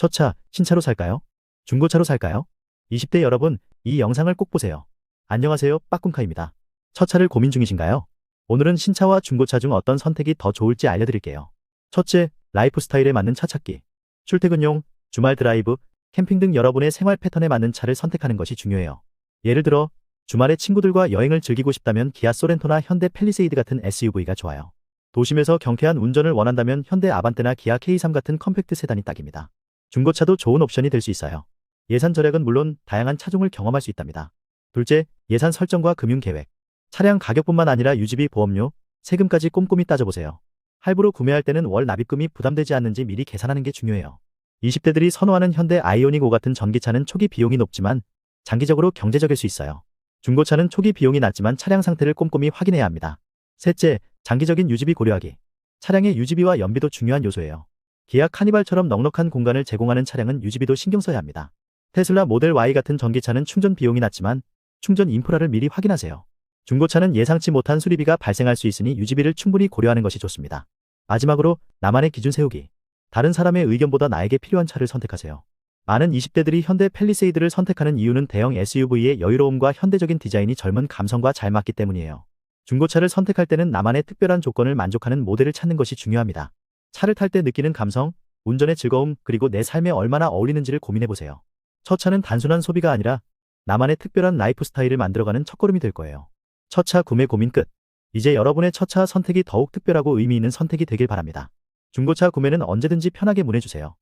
첫 차, 신차로 살까요? 중고차로 살까요? 20대 여러분, 이 영상을 꼭 보세요. 안녕하세요, 빠꿈카입니다. 첫 차를 고민 중이신가요? 오늘은 신차와 중고차 중 어떤 선택이 더 좋을지 알려드릴게요. 첫째, 라이프 스타일에 맞는 차 찾기. 출퇴근용, 주말 드라이브, 캠핑 등 여러분의 생활 패턴에 맞는 차를 선택하는 것이 중요해요. 예를 들어, 주말에 친구들과 여행을 즐기고 싶다면 기아 소렌토나 현대 펠리세이드 같은 SUV가 좋아요. 도심에서 경쾌한 운전을 원한다면 현대 아반떼나 기아 K3 같은 컴팩트 세단이 딱입니다. 중고차도 좋은 옵션이 될 수 있어요. 예산 절약은 물론 다양한 차종을 경험할 수 있답니다. 둘째, 예산 설정과 금융 계획. 차량 가격뿐만 아니라 유지비, 보험료, 세금까지 꼼꼼히 따져보세요. 할부로 구매할 때는 월 납입금이 부담되지 않는지 미리 계산하는 게 중요해요. 20대들이 선호하는 현대 아이오닉 5 같은 전기차는 초기 비용이 높지만 장기적으로 경제적일 수 있어요. 중고차는 초기 비용이 낮지만 차량 상태를 꼼꼼히 확인해야 합니다. 셋째, 장기적인 유지비 고려하기. 차량의 유지비와 연비도 중요한 요소예요. 기아 카니발처럼 넉넉한 공간을 제공하는 차량은 유지비도 신경 써야 합니다. 테슬라 모델 Y 같은 전기차는 충전 비용이 낮지만 충전 인프라를 미리 확인하세요. 중고차는 예상치 못한 수리비가 발생할 수 있으니 유지비를 충분히 고려하는 것이 좋습니다. 마지막으로 나만의 기준 세우기. 다른 사람의 의견보다 나에게 필요한 차를 선택하세요. 많은 20대들이 현대 펠리세이드를 선택하는 이유는 대형 SUV의 여유로움과 현대적인 디자인이 젊은 감성과 잘 맞기 때문이에요. 중고차를 선택할 때는 나만의 특별한 조건을 만족하는 모델을 찾는 것이 중요합니다. 차를 탈 때 느끼는 감성, 운전의 즐거움, 그리고 내 삶에 얼마나 어울리는지를 고민해보세요. 첫 차는 단순한 소비가 아니라 나만의 특별한 라이프 스타일을 만들어가는 첫걸음이 될 거예요. 첫 차 구매 고민 끝. 이제 여러분의 첫 차 선택이 더욱 특별하고 의미 있는 선택이 되길 바랍니다. 중고차 구매는 언제든지 편하게 문의주세요.